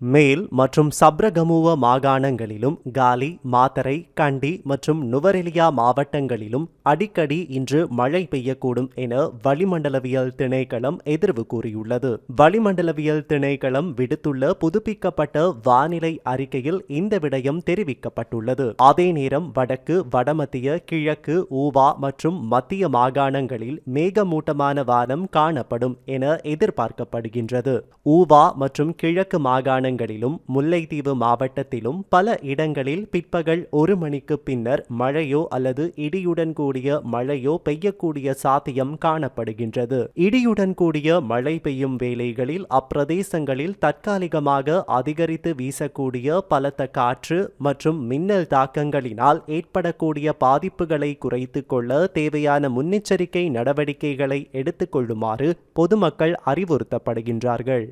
மேல் மற்றும் சப்ரகமுவ மாகாணங்களிலும் காலி மாத்தரை கண்டி மற்றும் நுவரெலியா மாவட்டங்களிலும் அடிக்கடி இன்று மழை பெய்யக்கூடும் என வளிமண்டலவியல் திணைக்களம் எதிர்வு கூறியுள்ளது. வளிமண்டலவியல் திணைக்களம் விடுத்துள்ள புதுப்பிக்கப்பட்ட வானிலை அறிக்கையில் இந்த விடயம் தெரிவிக்கப்பட்டுள்ளது. அதே நேரம் வடக்கு வடமத்திய கிழக்கு ஊவா மற்றும் மத்திய மாகாணங்களில் மேகமூட்டமான வானம் காணப்படும் என எதிர்பார்க்கப்படுகின்றது. ஊவா மற்றும் கிழக்கு மாகாண மாகாணங்களிலும் முல்லைத்தீவு மாவட்டத்திலும் பல இடங்களில் பிற்பகல் ஒரு மணிக்கு பின்னர் மழையோ அல்லது இடியுடன் கூடிய மழையோ பெய்யக்கூடிய சாத்தியம் காணப்படுகின்றது. இடியுடன் கூடிய மழை பெய்யும் வேளைகளில் அப்பிரதேசங்களில் தற்காலிகமாக அதிகரித்து வீசக்கூடிய பலத்த காற்று மற்றும் மின்னல் தாக்கங்களினால் ஏற்படக்கூடிய பாதிப்புகளை குறைத்துக் கொள்ள தேவையான முன்னெச்சரிக்கை நடவடிக்கைகளை எடுத்துக்கொள்ளுமாறு பொதுமக்கள் அறிவுறுத்தப்படுகின்றார்கள்.